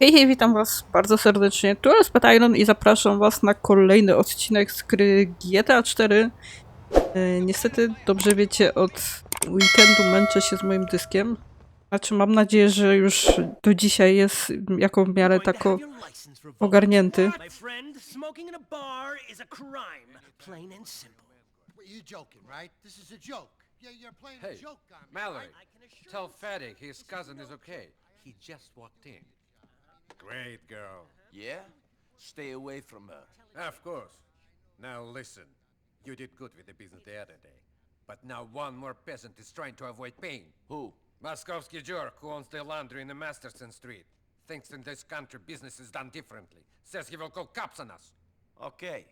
Hej, hej, witam was bardzo serdecznie. Tu jest Petairon i zapraszam was na kolejny odcinek z gry GTA 4. E, niestety, dobrze wiecie, od weekendu męczę się z moim dyskiem. Znaczy, mam nadzieję, że już do dzisiaj jest jako w miarę tako ogarnięty. Hey. Mallory, tell Fatty his cousin is okay. He just walked in. Great girl. Yeah? Stay away from her. Of course. Now listen. You did good with the business the other day. But now one more peasant is trying to avoid pain. Who? Moskovsky jerk who owns the laundry in the Masterson Street. Thinks in this country business is done differently. Says he will call cops on us. Okay.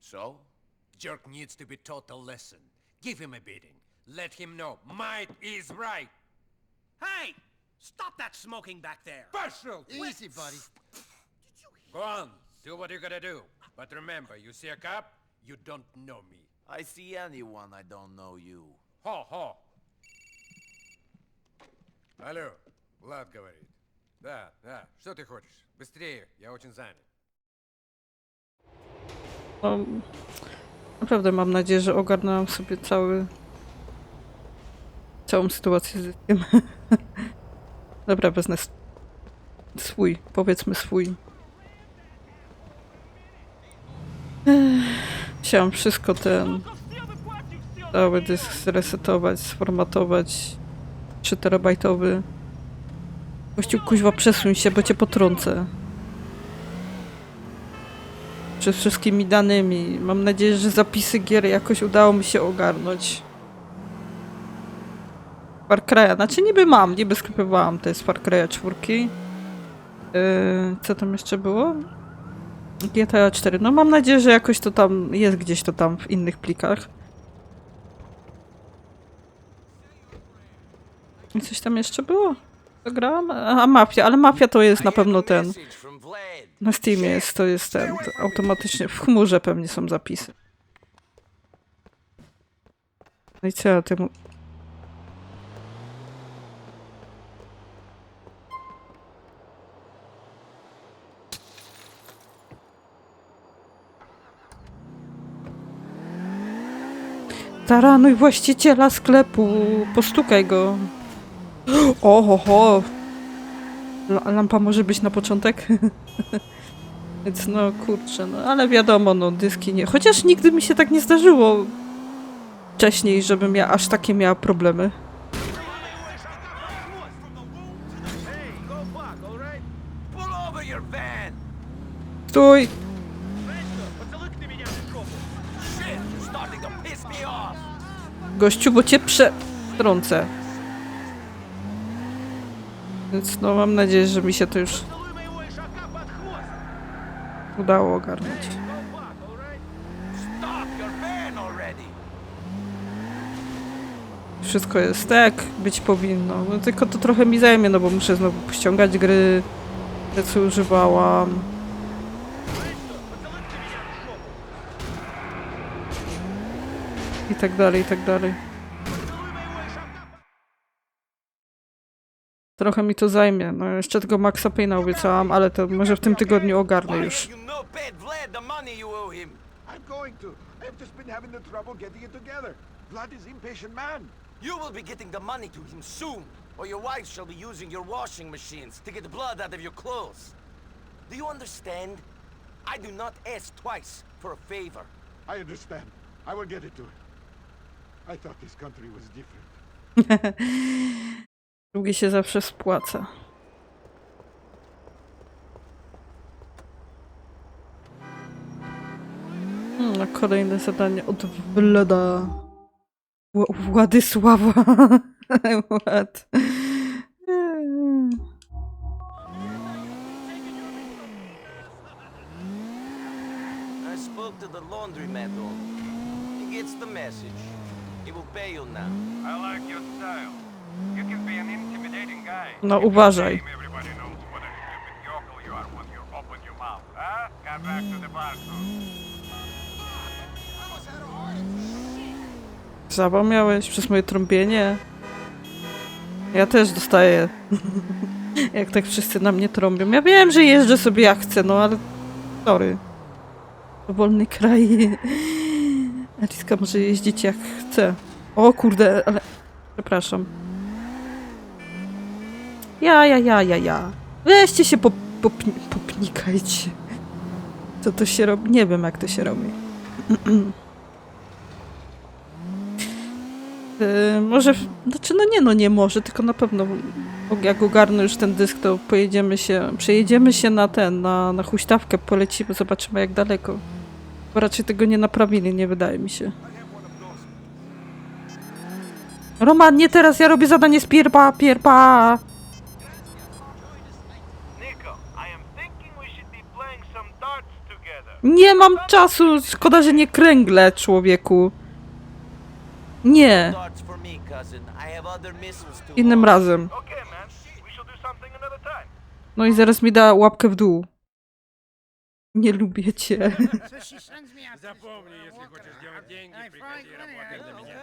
So? Jerk needs to be taught a lesson. Give him a beating. Let him know might is right. Hey! Stop that smoking back there! Partial! Easy, buddy. Go on, do what you gotta do. But remember, you see a cop, you don't know me. I see anyone, I don't know you. Ho, ho. Алло, Влад говорит. Да, да. Что ты хочешь? Быстрее, я очень занят. No, naprawdę mam nadzieję, że ogarnęłam sobie cały całą sytuację z dyskiem. Dobra, wezmę swój, powiedzmy swój. Chciałam wszystko ten cały dysk zresetować, sformatować 3 terabajtowy. Kościół kuźwa przesuń się, bo cię potrącę. Przez wszystkimi danymi. Mam nadzieję, że zapisy gier jakoś udało mi się ogarnąć. Far Cry'a, znaczy niby mam, niby sklepowałam te z Far Cry'a 4. Yy, co tam jeszcze było? GTA 4. No mam nadzieję, że jakoś to tam jest gdzieś to tam w innych plikach. I coś tam jeszcze było? Co grałam? A Mafia, ale Mafia to jest na pewno ten. Na Steamie jest, to jest ten, to automatycznie, w chmurze pewnie są zapisy. No i co ja temu... Taranuj właściciela sklepu, postukaj go. O, ho, ho. La- Lampa może być na początek? Więc no kurczę, no ale wiadomo, no dyski nie. Chociaż nigdy mi się tak nie zdarzyło wcześniej, żebym ja aż takie miała problemy. Gościu, bo cię przetrącę. Więc no mam nadzieję, że mi się to już udało ogarnąć. Wszystko jest tak, być powinno. No, tylko to trochę mi zajmie, no bo muszę znowu ściągać gry, te co używałam. I tak dalej, i tak dalej. Trochę mi to zajmie. No jeszcze tego Maxa Payne'a obiecałam, ale to może w tym tygodniu ogarnę już. You will be getting the money to him soon, or your wife shall be using your washing machines to get blood out of your clothes. Do you understand? I do not ask twice for a favor. I understand. I will get it to him. I thought this country was different. Długi się zawsze spłaca. Hmm, a kolejne zadanie od Wlada. Wła- Władysława. Wład. I spoke to the laundromat owner. He gets the message. He will pay you now. I like your style. You can be an intimidating guy. No uważaj. Zawał miałeś przez moje trąbienie. Ja też dostaję Jak tak wszyscy na mnie trąbią. Ja wiem, że jeżdżę sobie jak chcę, no ale sorry. To wolny kraj. Aliska może jeździć jak chce. O kurde, ale... Przepraszam. Ja, ja, ja, ja, ja. Weźcie się pop, popni, popnikajcie. Co to się robi? Nie wiem, jak to się robi. Yy, może, znaczy no nie no, nie może, tylko na pewno jak ogarnę już ten dysk, to pojedziemy się, przejedziemy się na ten, na, na huśtawkę, polecimy, zobaczymy jak daleko. Bo raczej tego nie naprawili, nie wydaje mi się. Roman, nie teraz, ja robię zadanie z pierpa, pierpa! Nie mam czasu, szkoda, że nie kręgle, człowieku. Nie, innym razem. No i zaraz mi da łapkę w dół. Nie lubię cię. So she sends me out Запомни, если хочешь делать деньги, Hey, приходи Frank, let me работать для меня.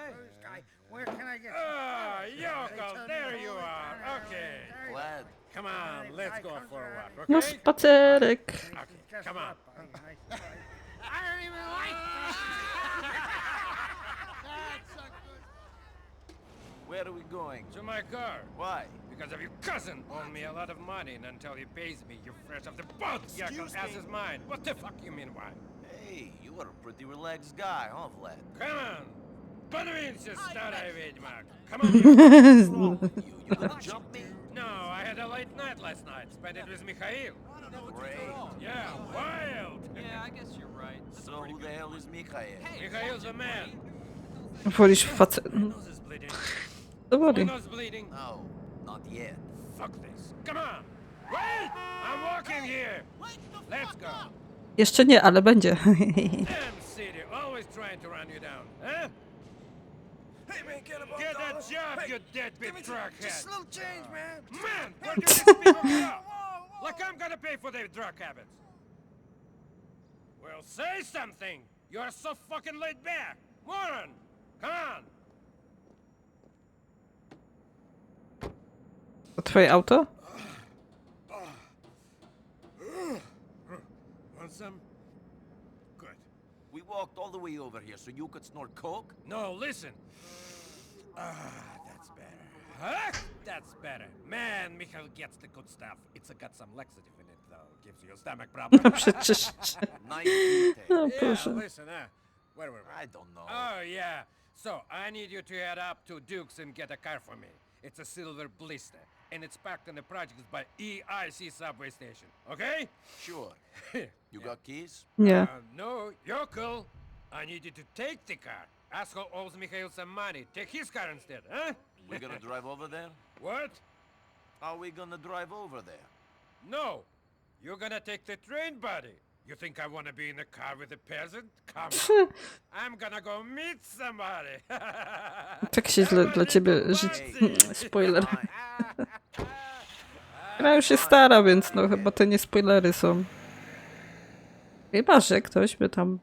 Where can I get Ah, yokel, there you are. Okay. Glad. Come on, let's go for a walk, No okay? spacerek. Okay, come on. I don't even like That's Where are we going? To my car. Why? Because of your cousin owed me a lot of money, and until he pays me, you're fresh off the boat. Yokel ass is mine. What the fuck you mean why? Hey, you are a pretty relaxed guy, huh, Vlad? Come on. Подвинься, старая ведьма. Come on. you. You, you gonna jump me? No, I had a late night last night. Spent it with Mikhail. Great. Yeah, wild. So who the hell is Mikhail? Mikhail's a man. Wolisz facet. Nose is bleeding. My Dowoli. nose bleeding. No, not yet. Fuck this. Come on. Wait! I'm walking here. Let's go. Jeszcze nie, ale będzie. Damn city, always trying to run you down, huh? Hey man, get Get a job, you deadbeat truckhead. little change, man. Man, where do these people go? Like I'm gonna pay for their drug habits. Well, say something. You're so fucking laid back. Moron, come on. To twoje auto? Want some? Good. We walked all the way over here so you could snort coke? No, listen. Ah, that's better. Huh? That's better. Man, Michael gets the good stuff. It's got some laxative in it, though. Gives you a stomach problem. Przecież. Nice detail. O yeah, proszę. listen, huh? Where were we? I don't know. Oh, yeah. So, I need you to head up to Duke's and get a car for me. It's a silver blister, and it's parked in the projects by EIC subway station. Okay? Sure. You got keys? Nie. Uh, no, Yokel. I need you to take the car. Asshole owes Mikhail some money. Take his car instead, huh? We're gonna drive over there? What? Are we gonna drive over there? No. You're gonna take the train, buddy. You think I wanna be in the car with a peasant? Come on. I'm gonna go meet somebody. Tak się źle dla ciebie żyć. Spoiler. Gra już jest stara, więc no chyba to nie spoilery są. Chyba, że ktoś by tam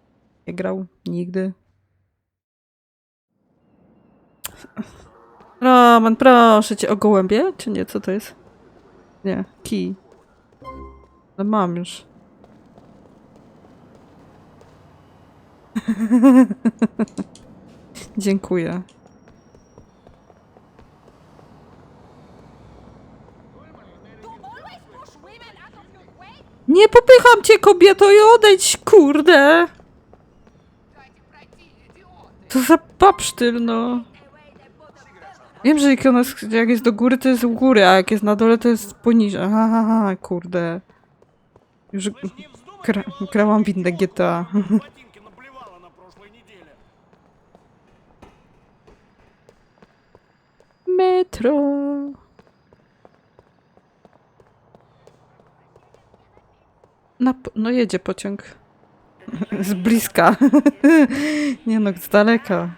nie grał nigdy. Roman, proszę cię, o gołębie? Czy nie? Co to jest? Nie, kij. No mam już. Dziękuję. Nie popycham cię, kobieto, i odejdź, kurde! To za papsztyl, no. Wiem, że jak, jest, jak jest do góry, to jest u góry, a jak jest na dole, to jest poniżej. Aha, aha, kurde. Już gra, grałam w inne GTA. Metro. Na, no jedzie pociąg. Z bliska. Nie no, z daleka.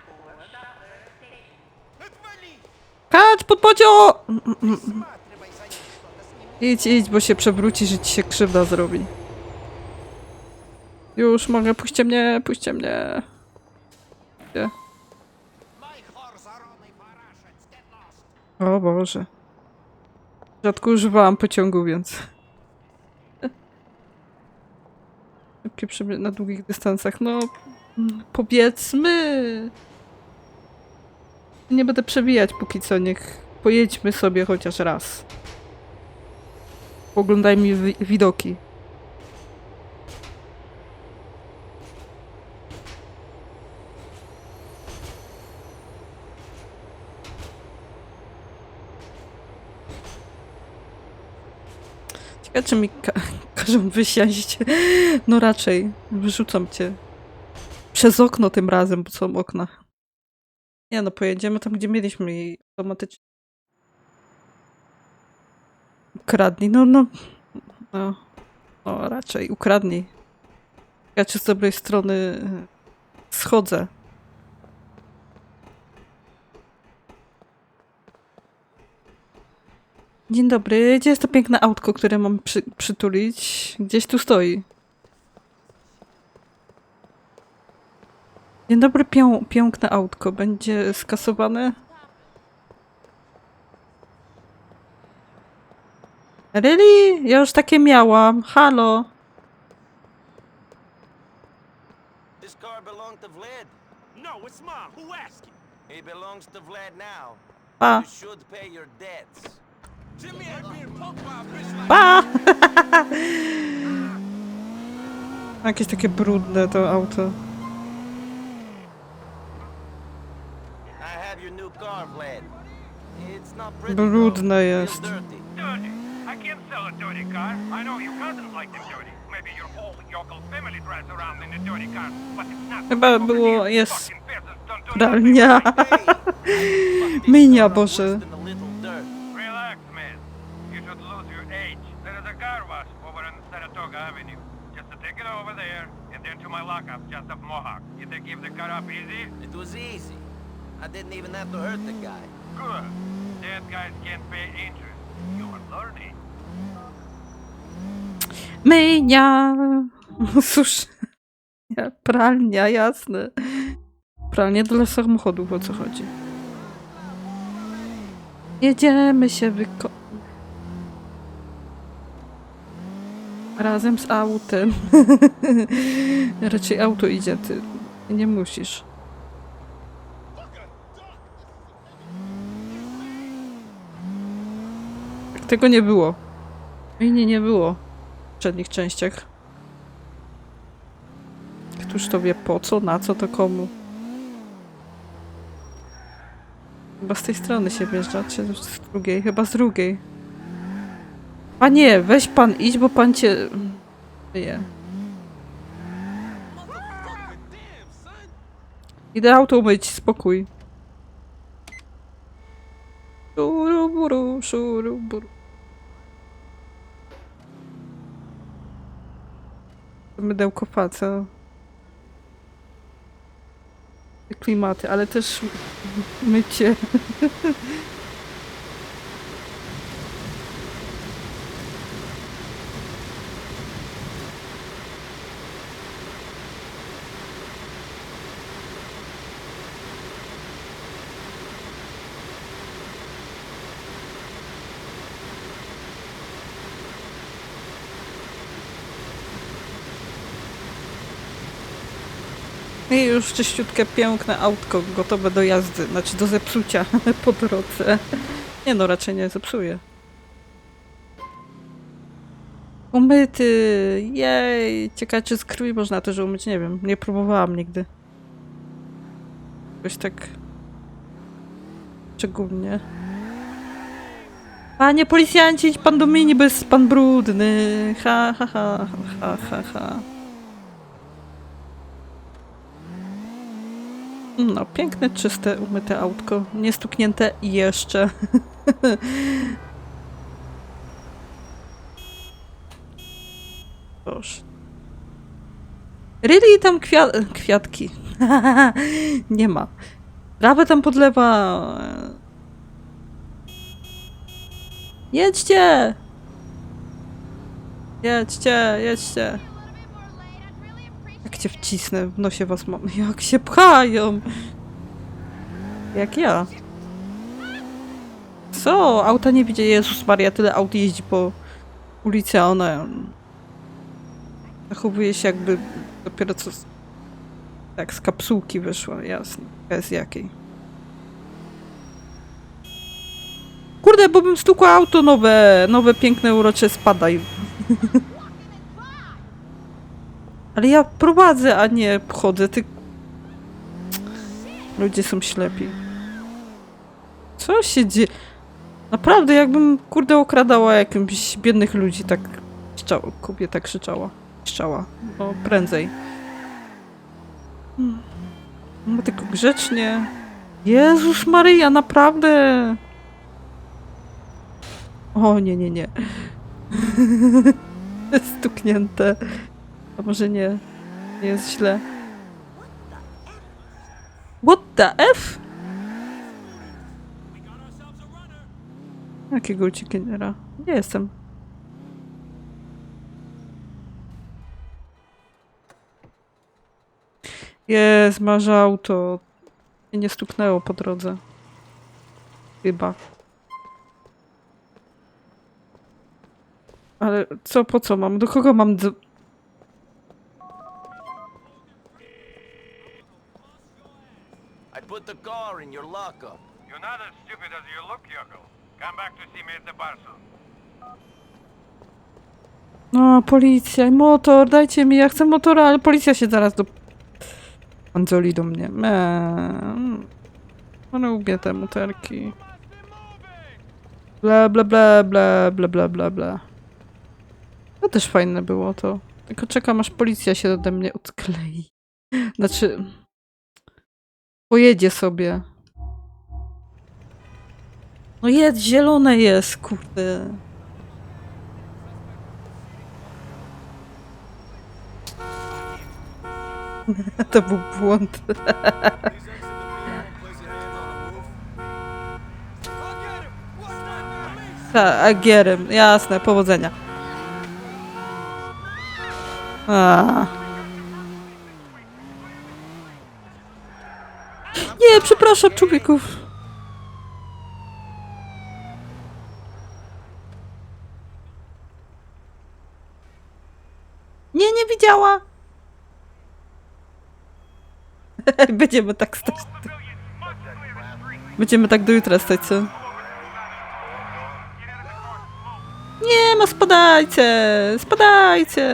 Kacz pod pociąg! Idź, idź, bo się przewrócisz i ci się krzywda zrobi. Już mogę, puśćcie mnie, puśćcie mnie. Gdzie? O Boże. Rzadko używałam pociągu, więc... Szybkie na długich dystansach, no... Powiedzmy... Nie będę przewijać póki co, niech pojedźmy sobie chociaż raz. Poglądajmy wi- widoki. Ciekawe, czy mi ka każą wysiąść. No raczej. Wyrzucam cię. Przez okno tym razem, bo są okna. Nie no, pojedziemy tam, gdzie mieliśmy i automatycznie. Ukradnij, no, no. No, no raczej ukradnij. Ja czy z dobrej strony schodzę. Dzień dobry, gdzie jest to piękne autko, które mam przy, przytulić? Gdzieś tu stoi. Dzień dobry, pią, piękne autko. Będzie skasowane? Really? Ja już takie miałam. Halo. This car belonged to Vlad. No, it's mine. Who asked you? It belongs to Vlad now. Pa. You should pay your debts. Pa! Jakieś takie brudne to auto. I have your new car, Vlad. It's not lockup just off Mohawk. You think give the car up easy? It was easy. I didn't even have to hurt the guy. Good. Dead guys can't pay interest. You are learning. Myjnia! Cóż. Pralnia, jasne. Pralnia dla samochodów, o co chodzi. Jedziemy się wyko... Razem z autem. Raczej auto idzie, ty. Nie musisz. Tego nie było. I nie, nie było w poprzednich częściach. Któż to wie po co, na co, to komu? Chyba z tej strony się wjeżdża, z drugiej? Chyba z drugiej. Panie, weź pan idź, bo pan cię... Myje. Idę auto umyć, spokój. Szuruburu, szuruburu. mydełko faca. Klimaty, ale też mycie. I już czyściutkie, piękne autko, gotowe do jazdy, znaczy do zepsucia po drodze. Nie no, raczej nie zepsuje. Umyty! Jej! Ciekawe, czy z krwi można też umyć, nie wiem. Nie próbowałam nigdy. Jakoś tak... Szczególnie. Panie policjanci, idź pan do mini, pan brudny. Ha, ha, ha, ha, ha, ha. No, piękne, czyste, umyte autko. Niestuknięte jeszcze. Boże. Really tam kwia kwiatki. Nie ma. Trawę tam podlewa. Jedźcie! Jedźcie, jedźcie. Jak cię wcisnę, w nosie was mam. Jak się pchają! Jak ja. Co? Auta nie widzi. Jezus Maria, tyle aut jeździ po ulicy, a ona zachowuje się jakby dopiero co z, tak z kapsułki wyszła. Jasne. Bez jakiej. Kurde, bo bym stukła auto nowe, nowe, piękne, urocze, spadaj. Ale ja prowadzę, a nie chodzę. Ty... Ludzie są ślepi. Co się dzieje? Naprawdę, jakbym, kurde, okradała jakimś biednych ludzi, tak krzyczała, kobieta krzyczała. Krzyczała. No, prędzej. Hmm. No, tylko grzecznie. Jezus Maryja, naprawdę! O, nie, nie, nie. Stuknięte. A może nie? Nie jest źle. What the F? Jakiego uciekiniera? Nie jestem. Jest, masz auto. Nie stuknęło po drodze. Chyba. Ale co, po co mam? Do kogo mam... put the car in your lockup. You're not as stupid as you look, Yoko. Come back to see me at the bar soon. No, policja, i motor, dajcie mi, ja chcę motora, ale policja się zaraz do... Anzoli do mnie. Eee, lubię te motorki. Bla, bla, bla, bla, bla, bla, bla, bla. To też fajne było to. Tylko czekam, aż policja się ode mnie odklei. Znaczy... Pojedzie sobie. No jedź, zielone jest, kurde. To był błąd. Tak, agierem, jasne, powodzenia. A. Nie, przepraszam, człowieków. Nie, nie widziała. Będziemy tak stać. Będziemy tak do jutra stać, co? Nie ma, spadajcie! Spadajcie!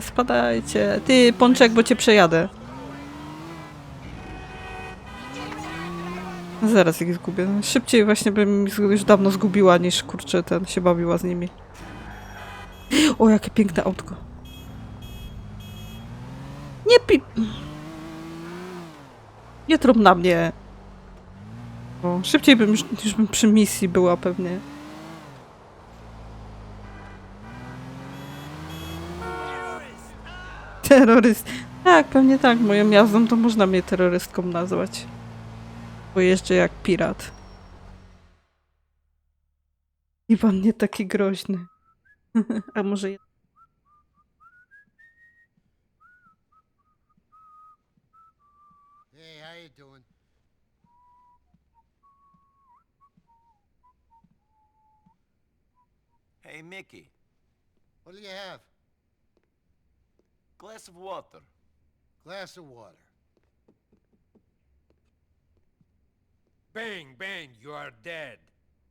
Spadajcie! Ty, Pączek, bo cię przejadę. Zaraz ich zgubię. Szybciej właśnie bym już dawno zgubiła, niż kurczę ten się bawiła z nimi. O, jakie piękne autko. Nie pi... Nie trób na mnie. Szybciej bym już, już bym przy misji była pewnie. Terroryst. Tak, pewnie tak. Moją jazdą to można mnie terrorystką nazwać. Bo jeżdżę jak pirat. I pan nie taki groźny. A może... je- Hey, how you doing? Hey, Mickey, What do you have? glass of water. Glass of water. Bang, bang, you are dead.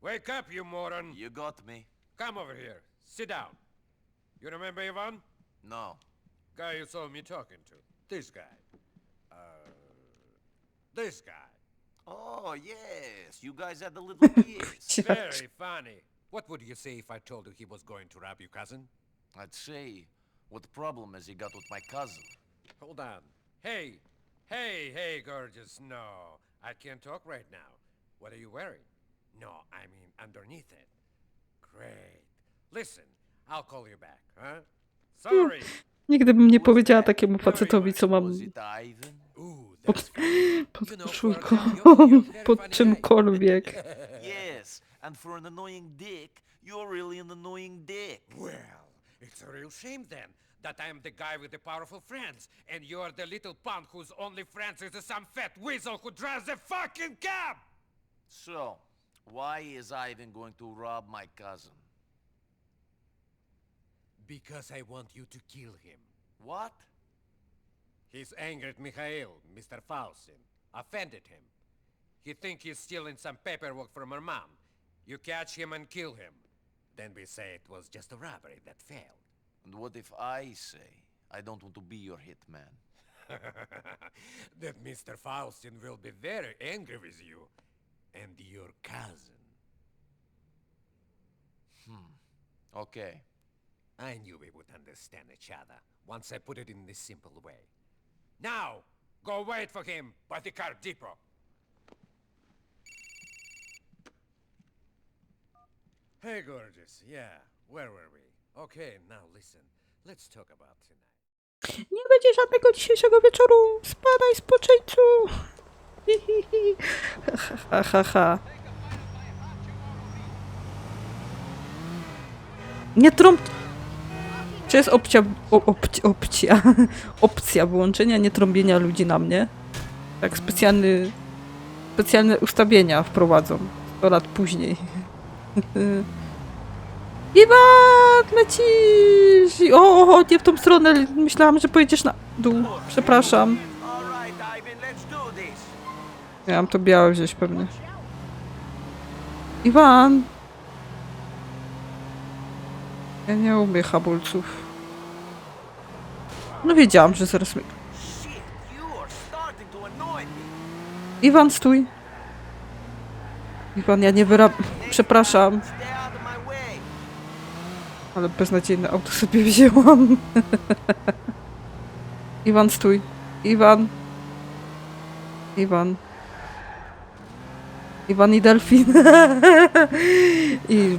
Wake up, you moron. You got me. Come over here. Sit down. You remember Ivan? No. Guy you saw me talking to. This guy. Uh, this guy. Oh, yes. You guys had the little kids. Very funny. What would you say if I told you he was going to rob your cousin? I'd say, what problem has he got with my cousin? Hold on. Hey, hey, hey, gorgeous. No, I can't talk right now. What are you wearing? No, I mean underneath it. Great. Listen, I'll call you back, huh? Sorry. Nigdy bym nie powiedziała takiemu facetowi, co mam pod, pod koszulką, pod czymkolwiek. Yes, and for an annoying dick, you're really an annoying dick. Well, it's a real shame then that I'm the guy with the powerful friends, and you're the little punk whose only friends is some fat weasel who drives a fucking cab. So, Why is Ivan going to rob my cousin? Because I want you to kill him. What? He's angered Mikhail, Mr. Faustin. Offended him. He think he's stealing some paperwork from her mom. You catch him and kill him. Then we say it was just a robbery that failed. And what if I say I don't want to be your hitman? that Mr. Faustin will be very angry with you and your cousin. Hmm. Okay. I knew we would understand each other once I put it in this simple way. Now, go wait for him by the car depot. Hey, gorgeous. Yeah, where were we? Nie będzie żadnego dzisiejszego wieczoru. Spadaj z poczyńcu. Hi, hi, hi. Ha, ha, ha. Nie trąb... Czy jest opcja, opcja, opcja wyłączenia nietrąbienia ludzi na mnie? Tak, specjalny, specjalne ustawienia wprowadzą 100 lat później. Iwan, lecisz! O, nie w tą stronę. Myślałam, że pojedziesz na dół. Przepraszam. Miałam to białe wziąć pewnie. Iwan! Ja nie umiem hamulców. No wiedziałam, że zaraz mi... Iwan, stój! Iwan, ja nie wyrab... Przepraszam, Stay out of my way. Ale beznadziejne auto sobie wzięłam. Iwan, stój. Iwan. Iwan. Iwan i delfin. I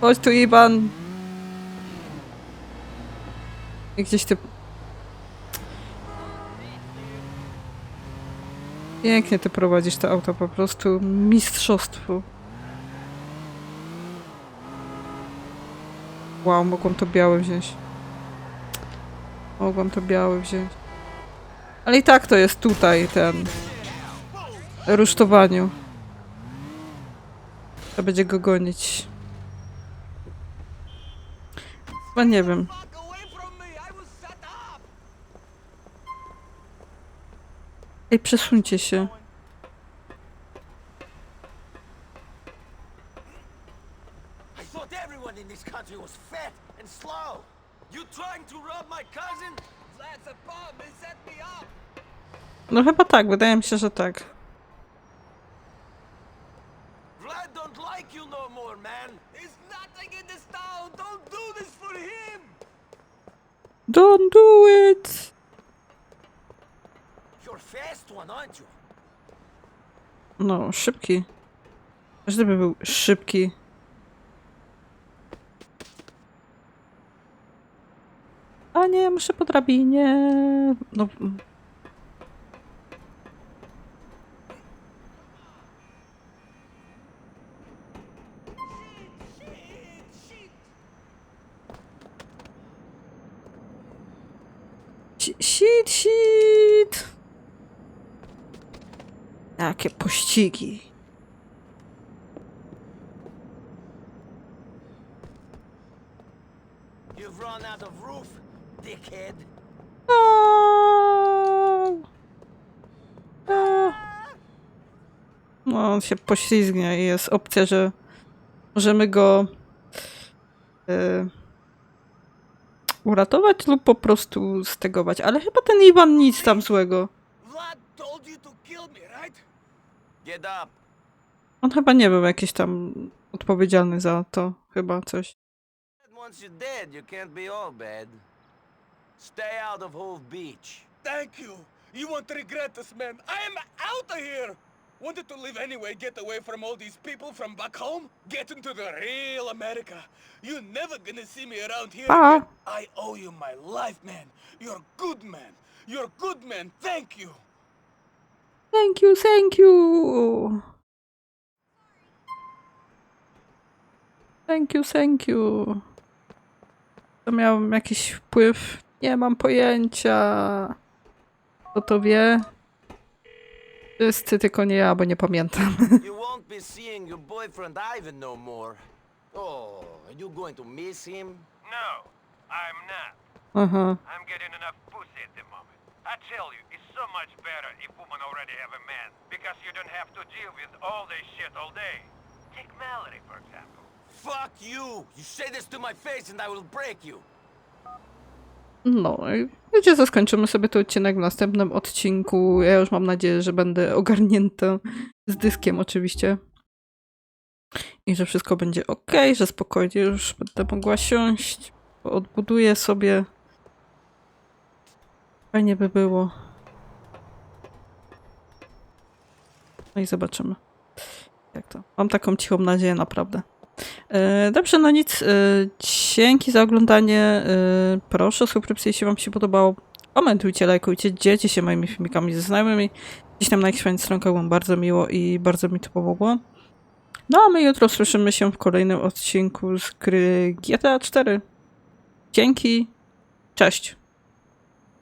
chodź tu, Iwan. I gdzieś ty... Pięknie ty prowadzisz to auto, po prostu mistrzostwo. Wow, mogłam to białe wziąć. Mogłam to białe wziąć. Ale i tak to jest tutaj, ten... Rusztowaniu. To będzie go gonić. Chyba nie wiem. Ej, przesuńcie się. No chyba tak, wydaje mi się, że tak. Don't no. Don't do it! No, szybki. Każdy by był szybki. A nie, muszę po drabinie. No. Shi- Shit, shit! Jakie pościgi. You've run out of roof, dickhead. No, on się poślizgnie i jest opcja, że możemy go e, uratować lub po prostu stegować. Ale chyba ten Iwan nic tam złego. On chyba nie był jakiś tam odpowiedzialny za to. Chyba coś. Once you're dead, you can't be all bad. Stay out of Hove Beach. Thank you. You won't regret this, man. I am out of here. Wanted to live anyway, get away from all these people from back home, get into the real America. You're never gonna see me around here Pa. again. I owe you my life, man. You're a good man. You're a good man. Thank you. Thank you, thank you. Thank you, thank you. To miał jakiś wpływ? Nie mam pojęcia. Kto to wie? Wszyscy, tylko nie ja, bo nie pamiętam. You won't be seeing your boyfriend Ivan no more. Oh, are you going to miss him? No, I'm not. Aha. I'm getting enough pussy at the moment. I tell you, it's so much better if women already have a man, because you don't have to deal with all this shit all day. Take Mallory, for example. Fuck you! You say this to my face and I will break you! No wiecie co, skończymy sobie ten odcinek w następnym odcinku. Ja już mam nadzieję, że będę ogarnięta z dyskiem oczywiście. I że wszystko będzie ok, że spokojnie już będę mogła siąść. Odbuduję sobie. Fajnie by było. No i zobaczymy. Jak to? Mam taką cichą nadzieję, naprawdę. E, Dobrze, no nic. e, Dzięki za oglądanie. e, Proszę, subskrypcję, jeśli Wam się podobało. Komentujcie, lajkujcie, dzielcie się moimi filmikami ze znajomymi. Gdzieś tam na ich swoich stronkach było bardzo miło i bardzo mi to pomogło. No a my jutro słyszymy się w kolejnym odcinku z gry GTA 4. Dzięki. Cześć.